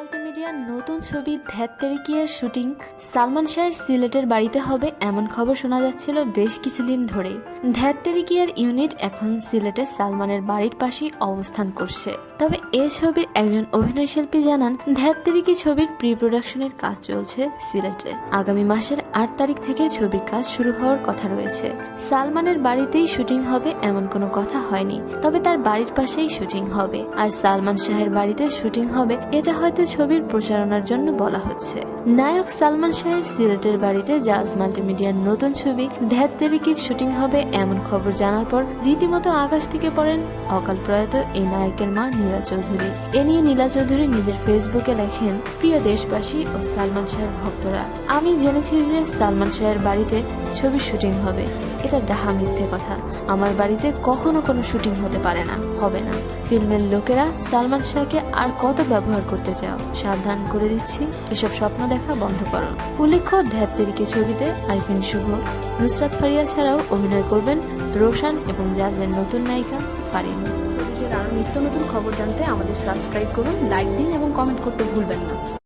মাল্টিমিডিয়ার নতুন ছবি ধ্যাত তেরিকিয়ার শুটিং, সালমান শাহের সিলেটের বাড়িতে হবে এমন খবর শোনা যাচ্ছিল বেশ কিছুদিন ধরে ধ্যাত তেরিকিয়ার ইউনিট এখন সিলেটে সালমানের বাড়ির পাশেই অবস্থান করছে। তবে এ ছবির একজন অভিনয়শিল্পী জানান, ধ্যাত তেরিকি ছবির প্রি প্রোডাকশনের কাজ চলছে সিলেটে। আগামী মাসের আট তারিখ থেকে ছবির কাজ শুরু হওয়ার কথা রয়েছে। সালমানের বাড়িতেই শুটিং হবে এমন কোনো কথা হয়নি, তবে তার বাড়ির পাশেই শুটিং হবে। আর সালমান শাহের বাড়িতে শুটিং হবে, এটা হয়তো ছবির প্রচারণার জন্য বলা হচ্ছে। নায়ক সালমান শাহের সিলেটের বাড়িতে জাজ মাল্টিমিডিয়ার নতুন ছবি ধ্যাত তেরিকির শুটিং হবে এমন খবর জানার পর রীতিমতো আকাশ থেকে পড়েন অকাল প্রয়াত এই নায়কের মা নীলা চৌধুরী। এ নিয়ে নীলা চৌধুরী নিজের ফেসবুকে লেখেন, প্রিয় দেশবাসী ও সালমান শাহের ভক্তরা, আমি জেনেছি যে সালমান শাহের বাড়িতে ছবির শুটিং হবে। এটা ডাহা মিথ্যে কথা। আমার বাড়িতে কখনো কোনো শুটিং হতে পারে না, হবে না। ফিল্মের লোকেরা সালমান শাহকে আর কত ব্যবহার করতে চাও? সাবধান করে দিচ্ছি, এসব স্বপ্ন দেখা বন্ধ করো। উল্লেখ্য ধ্যাত্তেরিকে ছবিতে আরিফিন শুভ, নুসরাত ফারিয়া ছাড়াও অভিনয় করবেন রোশান এবং জাজের নতুন নায়িকা ফারিন। আরও নিত্য নতুন খবর জানতে আমাদের সাবস্ক্রাইব করুন, লাইক দিন এবং কমেন্ট করতে ভুলবেন না।